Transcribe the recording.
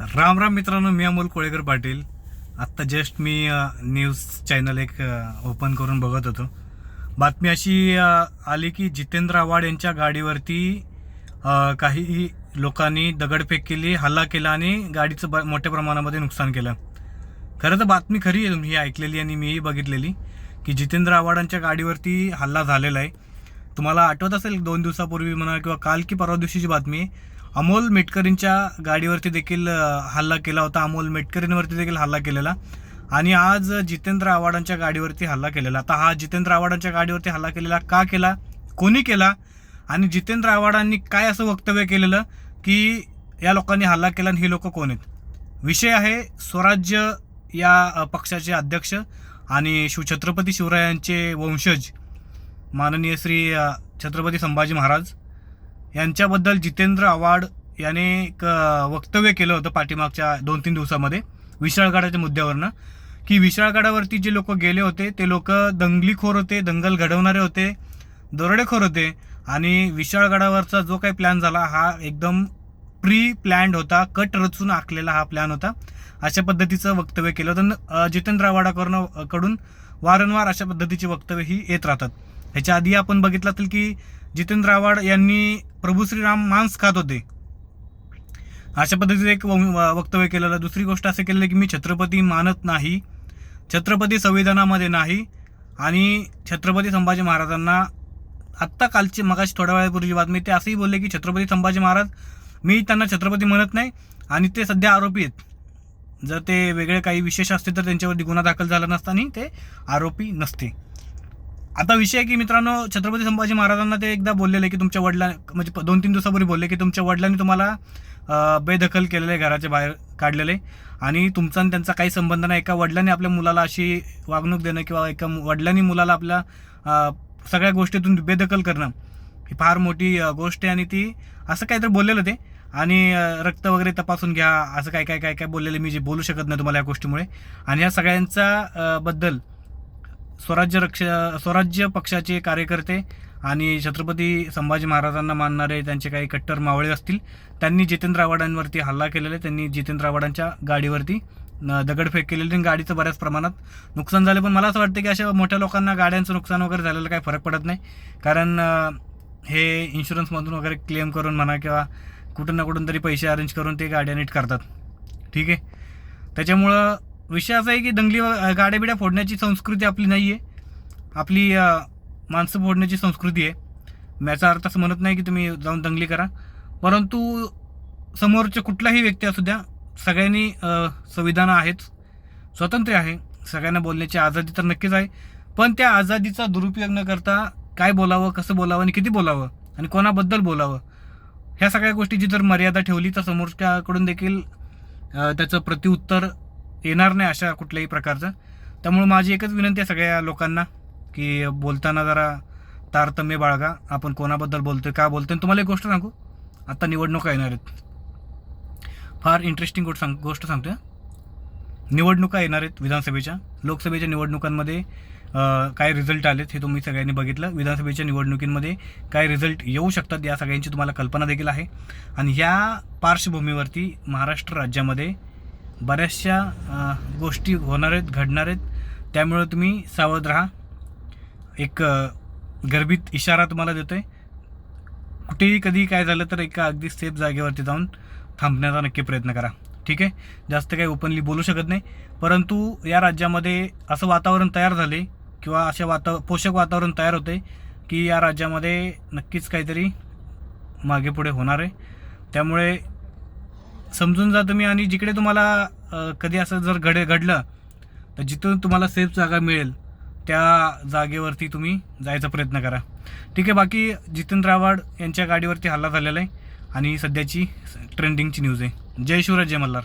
राम राम मित्रांनो मी अमोल कोळेकर पाटील. आत्ता जस्ट मी न्यूज चॅनल एक ओपन करून बघत होतो. बातमी अशी आली की जितेंद्र आव्हाड यांच्या गाडीवरती काही लोकांनी दगडफेक केली हल्ला केला आणि गाडीचं ब मोठ्या प्रमाणामध्ये नुकसान केलं. खरं तर बातमी खरी आहे तुम्ही ही ऐकलेली आणि मीही बघितलेली की जितेंद्र आव्हाडांच्या गाडीवरती हल्ला झालेला आहे. तुम्हाला आठवत असेल दोन दिवसापूर्वी म्हणा किंवा काल की परवा दिवशीची बातमी आहे अमोल मेटकरींच्या गाडीवरती देखील हल्ला केला होता. अमोल मेटकरींवरती देखील हल्ला केलेला. आणि आज जितेंद्र आव्हाडांच्या गाडीवरती हल्ला केलेला. आता हा जितेंद्र आव्हाडांच्या गाडीवरती हल्ला केलेला का केला? कोणी केला? आणि जितेंद्र आव्हाडांनी काय असं वक्तव्य केलेलं की या लोकांनी हल्ला केला आणि ही लोक कोण आहेत? विषय आहे स्वराज्य या पक्षाचे अध्यक्ष आणि शिवछत्रपती शिवरायांचे वंशज. माननीय श्री छत्रपती संभाजी महाराज. यांच्याबद्दल जितेंद्र आव्हाड याने एक वक्तव्य केलं होतं पाठीमागच्या दोन तीन दिवसामध्ये विशाळगडाच्या मुद्द्यावरनं की विशाळगडावरती जे लोक गेले होते ते लोक दंगलीखोर होते दंगल घडवणारे होते दरोडेखोर होते आणि विशाळगडावरचा जो काही प्लॅन झाला हा एकदम प्री प्लॅन्ड होता कट रचून आखलेला हा प्लॅन होता अशा पद्धतीचं वक्तव्य केलं होतं. जितेंद्र आव्हाडाकडून कडून वारंवार अशा पद्धतीची वक्तव्य ही येत राहतात. ह्याच्या आधी आपण बघितलं असेल की जितेंद्र आव्हाड यांनी प्रभू श्रीराम मांस खात होते. अशा पद्धतीचं एक व- वक्तव्य केलेलं. दुसरी गोष्ट असं केलेलं की मी छत्रपती मानत नाही छत्रपती संविधानामध्ये नाही आणि छत्रपती संभाजी महाराजांना आत्ता कालची मगाशी थोड्या वेळापूर्वीची बातमी ते असंही बोलले की छत्रपती संभाजी महाराज मी त्यांना छत्रपती म्हणत नाही आणि ते सध्या आरोपी आहेत. जर ते वेगळे काही विशेष असते तर त्यांच्यावरती गुन्हा दाखल झाला नसता आणि ते आरोपी नसते. आता विषय आहे की मित्रांनो छत्रपती संभाजी महाराजांना ते एकदा बोललेले की तुमच्या वडिलां म्हणजे प- दोन तीन दिवसापूर्वी बोलले की तुमच्या वडिलांनी तुम्हाला बेदखल केलेलं आहे घराच्या बाहेर काढलेले. आणि तुमचा आणि त्यांचा काही संबंध नाही. एका वडिलांनी आपल्या मुलाला अशी वागणूक देणं किंवा एका वडिलांनी मुलाला आपल्या सगळ्या गोष्टीतून बेदखल करणं ही फार मोठी गोष्ट आहे. आणि ती असं काहीतरी बोललेलं ते. आणि रक्त वगैरे तपासून घ्या असं काय काय काय काय बोललेले मी जे बोलू शकत नाही तुम्हाला या गोष्टीमुळे. आणि या सगळ्यांचा बद्दल स्वराज्य रक्ष स्वराज्य पक्षाचे कार्यकर्ते आणि छत्रपती संभाजी महाराजांना मानणारे त्यांचे काही कट्टर मावळे असतील त्यांनी जितेंद्र आव्हाडांवरती हल्ला केलेला आहे. त्यांनी जितेंद्र आव्हाडांच्या गाडीवरती दगडफेक केलेली आणि गाडीचं बऱ्याच प्रमाणात नुकसान झालं. पण मला असं वाटतं की अशा मोठ्या लोकांना गाड्यांचं नुकसान वगैरे झालेलं काही फरक पडत नाही. कारण हे इन्शुरन्समधून वगैरे क्लेम करून म्हणा किंवा कुठं ना कुठून तरी पैसे अरेंज करून ते गाड्या नीट करतात. ठीक आहे? त्याच्यामुळं विषय असा आहे की दंगली गाड्या बिड्या फोडण्याची संस्कृती आपली नाही आहे आपली माणसं फोडण्याची संस्कृती आहे. याचा अर्थ असं म्हणत नाही की तुम्ही जाऊन दंगली करा. परंतु समोरचे कुठलाही व्यक्ती असू द्या सगळ्यांनी संविधान आहेच स्वातंत्र्य आहे. सगळ्यांना बोलण्याची आझादी तर नक्कीच आहे. पण त्या आझादीचा दुरुपयोग न करता काय बोलावं कसं बोलावं आणि किती बोलावं आणि कोणाबद्दल बोलावं ह्या सगळ्या गोष्टीची जर मर्यादा ठेवली तर समोरच्याकडून देखील त्याचं प्रत्युत्तर येणार नाही अशा कुठल्याही प्रकारचं. त्यामुळे माझी एकच विनंती आहे सगळ्या लोकांना की बोलताना जरा तारतम्य बाळगा. आपण कोणाबद्दल बोलतोय का बोलतोय? आणि तुम्हाला एक गोष्ट सांगू आता निवडणुका येणार आहेत. फार इंटरेस्टिंग गोष्ट सांग गोष्ट सांगतोय. निवडणुका येणार आहेत विधानसभेच्या. लोकसभेच्या निवडणुकांमध्ये काय रिझल्ट आलेत हे तुम्ही सगळ्यांनी बघितलं. विधानसभेच्या निवडणुकींमध्ये काय रिझल्ट येऊ शकतात या सगळ्यांची तुम्हाला कल्पना देखील आहे. आणि ह्या पार्श्वभूमीवरती महाराष्ट्र राज्यामध्ये बऱ्याचशा गोष्टी होणार आहेत घडणार आहेत. त्यामुळे तुम्ही सावध राहा. एक गर्भित इशारा तुम्हाला देतो आहे कुठेही कधी काय झालं तर एका अगदी सेफ जागेवरती जाऊन थांबण्याचा नक्की प्रयत्न करा. ठीक आहे? जास्त काही ओपनली बोलू शकत नाही. परंतु या राज्यामध्ये असं वातावरण तयार झाले किंवा अशा वाता पोषक वातावरण तयार होते की या राज्यामध्ये नक्कीच काहीतरी मागे पुढे होणार आहे. त्यामुळे समजून जा तुम्ही आणि जिकडे तुम्हाला कधी असं जर घडे घडलं तर जिथून तुम्हाला सेफ जागा मिळेल त्या जागेवरती तुम्ही जायचा प्रयत्न करा. ठीक आहे बाकी जितेंद्र रावाड यांच्या गाडीवरती हल्ला झालेला आहे आणि सध्याची ट्रेंडिंगची न्यूज आहे. जय शिवराज जय मल्हार.